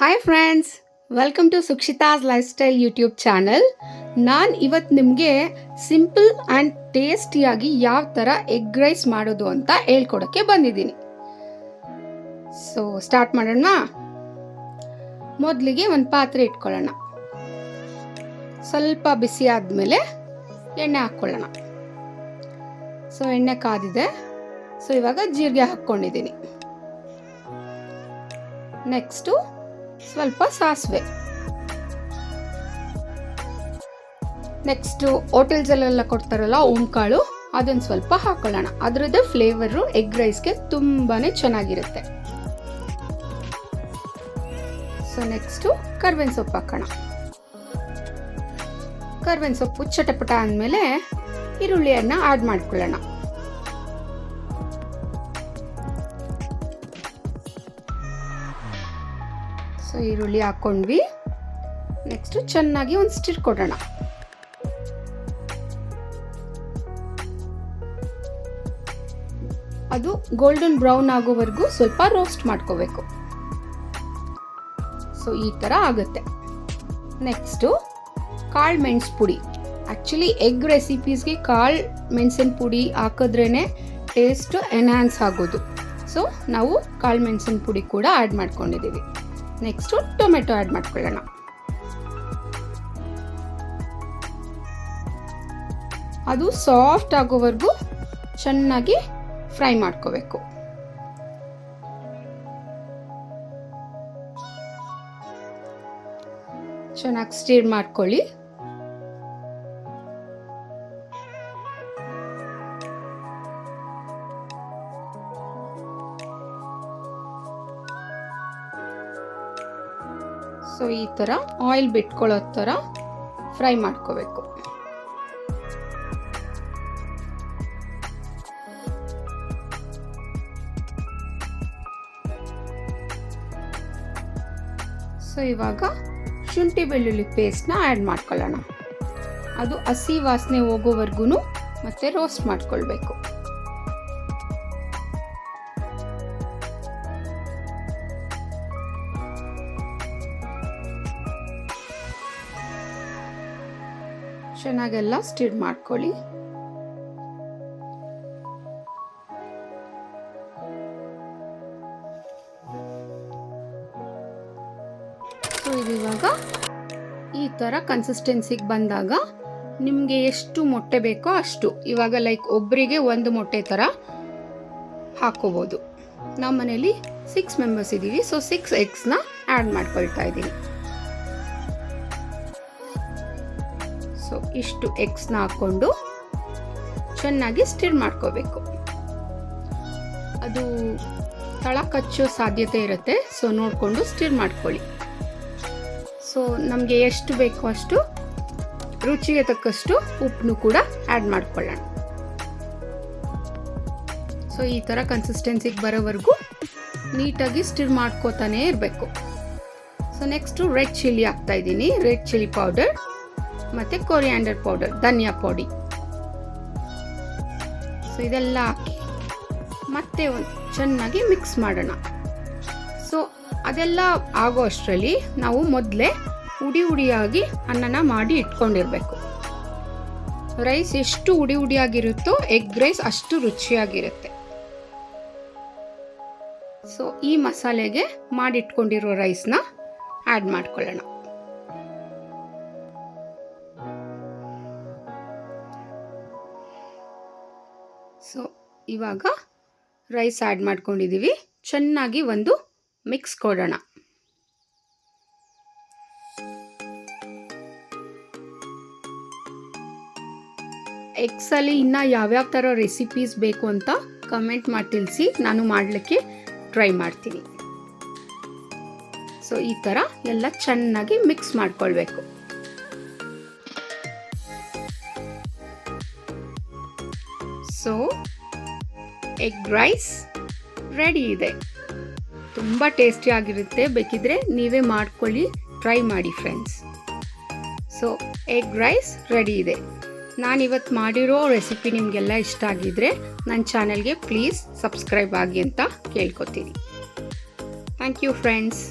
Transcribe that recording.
Hi friends welcome to Sukshita's lifestyle YouTube channel ನಾನು ಇವತ್ತು ನಿಮಗೆ ಸಿಂಪಲ್ ಆ್ಯಂಡ್ ಟೇಸ್ಟಿಯಾಗಿ ಯಾವ ಥರ ಎಗ್ ರೈಸ್ ಮಾಡೋದು ಅಂತ ಹೇಳ್ಕೊಡೋಕ್ಕೆ ಬಂದಿದ್ದೀನಿ. ಸೊ ಸ್ಟಾರ್ಟ್ ಮಾಡೋಣ. ಮೊದಲಿಗೆ ಒಂದು ಪಾತ್ರೆ ಇಟ್ಕೊಳ್ಳೋಣ. ಸ್ವಲ್ಪ ಬಿಸಿ ಆದಮೇಲೆ ಎಣ್ಣೆ ಹಾಕ್ಕೊಳ್ಳೋಣ. ಸೊ ಎಣ್ಣೆ ಕಾದಿದೆ. ಸೊ ಇವಾಗ ಜೀರಿಗೆ ಹಾಕ್ಕೊಂಡಿದ್ದೀನಿ. ನೆಕ್ಸ್ಟು ಸ್ವಲ್ಪ ಸಾಸಿವೆ. ನೆಕ್ಸ್ಟು ಹೋಟೆಲ್ಸಲ್ಲೆಲ್ಲ ಕೊಡ್ತಾರಲ್ಲ ಓಂಕಾಳು, ಅದನ್ನು ಸ್ವಲ್ಪ ಹಾಕೊಳ್ಳೋಣ. ಅದರದ್ದು ಫ್ಲೇವರು ಎಗ್ ರೈಸ್ಗೆ ತುಂಬಾ ಚೆನ್ನಾಗಿರುತ್ತೆ. ಸೊ ನೆಕ್ಸ್ಟು ಕರ್ಬೇವಿನ ಸೊಪ್ಪು ಹಾಕೋಣ. ಕರ್ಬೇವಿನ ಸೊಪ್ಪು ಚಟಪಟ ಅಂದಮೇಲೆ ಈರುಳ್ಳಿಯನ್ನು ಆ್ಯಡ್ ಮಾಡ್ಕೊಳ್ಳೋಣ. ಸೊ, ಈರುಳ್ಳಿ ಹಾಕ್ಕೊಂಡ್ವಿ. ನೆಕ್ಸ್ಟು ಚೆನ್ನಾಗಿ ಒಂದು ಸ್ಟಿರ್ ಕೊಡೋಣ. ಅದು ಗೋಲ್ಡನ್ ಬ್ರೌನ್ ಆಗೋವರೆಗೂ ಸ್ವಲ್ಪ ರೋಸ್ಟ್ ಮಾಡ್ಕೋಬೇಕು. ಸೊ ಈ ಥರ ಆಗುತ್ತೆ. ನೆಕ್ಸ್ಟು ಕಾಳು ಮೆಣಸು ಪುಡಿ. ಆ್ಯಕ್ಚುಲಿ ಎಗ್ ರೆಸಿಪೀಸ್ಗೆ ಕಾಳು ಮೆಣಸಿನ ಪುಡಿ ಹಾಕಿದ್ರೇ ಟೇಸ್ಟ್ ಎನ್ಹಾನ್ಸ್ ಆಗೋದು. ಸೊ ನಾವು ಕಾಳು ಮೆಣಸಿನ ಪುಡಿ ಕೂಡ ಆ್ಯಡ್ ಮಾಡ್ಕೊಂಡಿದ್ದೀವಿ. ನೆಕ್ಸ್ಟು ಟೊಮೆಟೊ ಆ್ಯಡ್ ಮಾಡ್ಕೊಳ್ಳೋಣ. ಅದು ಸಾಫ್ಟ್ ಆಗೋವರೆಗೂ ಚೆನ್ನಾಗಿ ಫ್ರೈ ಮಾಡ್ಕೋಬೇಕು. ಚೆನ್ನಾಗಿ ಸ್ಟೀರ್ ಮಾಡ್ಕೊಳ್ಳಿ. ಸೊ ಈ ಥರ ಆಯಿಲ್ ಬಿಟ್ಕೊಳ್ಳೋ ಥರ ಫ್ರೈ ಮಾಡ್ಕೋಬೇಕು. ಸೊ ಇವಾಗ ಶುಂಠಿ ಬೆಳ್ಳುಳ್ಳಿ ಪೇಸ್ಟ್ನ ಆ್ಯಡ್ ಮಾಡ್ಕೊಳ್ಳೋಣ. ಅದು ಹಸಿ ವಾಸನೆ ಹೋಗೋವರೆಗೂ ಮತ್ತೆ ರೋಸ್ಟ್ ಮಾಡ್ಕೊಳ್ಬೇಕು. ಚೆನ್ನಾಗೆಲ್ಲ ಸ್ಟಿರ್ ಮಾಡ್ಕೊಳ್ಳಿ. ಸೊ ಇವಾಗ ಈ ಥರ ಕನ್ಸಿಸ್ಟೆನ್ಸಿಗೆ ಬಂದಾಗ ನಿಮಗೆ ಎಷ್ಟು ಮೊಟ್ಟೆ ಬೇಕೋ ಅಷ್ಟು. ಇವಾಗ ಲೈಕ್ ಒಬ್ಬರಿಗೆ ಒಂದು ಮೊಟ್ಟೆ ಥರ ಹಾಕೋಬೋದು ನಮ್ಮ ಮನೇಲಿ ಸಿಕ್ಸ್ ಮೆಂಬರ್ಸ್ ಇದ್ದೀವಿ ಸೊ ಸಿಕ್ಸ್ ಎಗ್ಸ್ನ ಆ್ಯಡ್ ಮಾಡ್ಕೊಳ್ತಾ ಇದ್ದೀನಿ ಸೊ ಇಷ್ಟು ಎಗ್ಸ್ನ ಹಾಕ್ಕೊಂಡು ಚೆನ್ನಾಗಿ ಸ್ಟಿರ್ ಮಾಡ್ಕೋಬೇಕು. ಅದು ತಳ ಕಚ್ಚೋ ಸಾಧ್ಯತೆ ಇರುತ್ತೆ, ಸೊ ನೋಡಿಕೊಂಡು ಸ್ಟಿರ್ ಮಾಡ್ಕೊಳ್ಳಿ. ಸೊ ನಮಗೆ ಎಷ್ಟು ಬೇಕೋ ಅಷ್ಟು ರುಚಿಗೆ ತಕ್ಕಷ್ಟು ಉಪ್ಪನ್ನು ಕೂಡ ಆ್ಯಡ್ ಮಾಡ್ಕೊಳ್ಳೋಣ. ಸೊ ಈ ಥರ ಕನ್ಸಿಸ್ಟೆನ್ಸಿಗೆ ಬರೋವರೆಗೂ ನೀಟಾಗಿ ಸ್ಟಿರ್ ಮಾಡ್ಕೋತಾನೇ ಇರಬೇಕು. ಸೊ ನೆಕ್ಸ್ಟು ರೆಡ್ ಚಿಲ್ಲಿ ಹಾಕ್ತಾಯಿದ್ದೀನಿ ರೆಡ್ ಚಿಲ್ಲಿ ಪೌಡರ್. ಮತ್ತು ಕೊರಿಯಾಂಡರ್ ಪೌಡರ್ ಧನಿಯಾ ಪೌಡಿ. ಸೊ ಇದೆಲ್ಲ ಹಾಕಿ ಮತ್ತೆ ಒಂದು ಚೆನ್ನಾಗಿ ಮಿಕ್ಸ್ ಮಾಡೋಣ. ಸೊ ಅದೆಲ್ಲ ಆಗೋ ಅಷ್ಟರಲ್ಲಿ ನಾವು ಮೊದಲೇ ಉಡಿ ಉಡಿಯಾಗಿ ಅನ್ನನ ಮಾಡಿ ಇಟ್ಕೊಂಡಿರಬೇಕು. ರೈಸ್ ಎಷ್ಟು ಉಡಿ ಉಡಿಯಾಗಿರುತ್ತೋ ಎಗ್ ರೈಸ್ ಅಷ್ಟು ರುಚಿಯಾಗಿರುತ್ತೆ. ಸೊ ಈ ಮಸಾಲೆಗೆ ಮಾಡಿಟ್ಕೊಂಡಿರೋ ರೈಸ್ನ ಆ್ಯಡ್ ಮಾಡ್ಕೊಳ್ಳೋಣ. ಸೊ ಇವಾಗ ರೈಸ್ ಆ್ಯಡ್ ಮಾಡ್ಕೊಂಡಿದ್ದೀವಿ ಚೆನ್ನಾಗಿ ಒಂದು ಮಿಕ್ಸ್ ಕೊಡೋಣ. ಎಗ್ಸಲ್ಲಿ ಇನ್ನು ಯಾವ್ಯಾವ ಥರ ರೆಸಿಪೀಸ್ ಬೇಕು ಅಂತ ಕಮೆಂಟ್ ಮಾಡಿ ತಿಳಿಸಿ ನಾನು ಮಾಡಲಿಕ್ಕೆ ಟ್ರೈ ಮಾಡ್ತೀನಿ. ಸೊ ಈ ಥರ ಎಲ್ಲ ಚೆನ್ನಾಗಿ ಮಿಕ್ಸ್ ಮಾಡ್ಕೊಳ್ಬೇಕು. ಸೊ ಎಗ್ ರೈಸ್ ರೆಡಿ ಇದೆ. ತುಂಬ ಟೇಸ್ಟಿ ಆಗಿರುತ್ತೆ. ಬೇಕಿದ್ರೆ ನೀವೇ ಮಾಡ್ಕೊಳ್ಳಿ ಟ್ರೈ ಮಾಡಿ friends so egg rice ready ಇದೆ. ನಾನಿವತ್ತು ಮಾಡಿರೋ ರೆಸಿಪಿ ನಿಮಗೆಲ್ಲ ಇಷ್ಟ ಆಗಿದ್ರೆ ನನ್ನ ಚಾನಲ್ಗೆ ಪ್ಲೀಸ್ ಸಬ್ಸ್ಕ್ರೈಬ್ ಆಗಿ ಅಂತ ಕೇಳ್ಕೊತೀನಿ. Thank you friends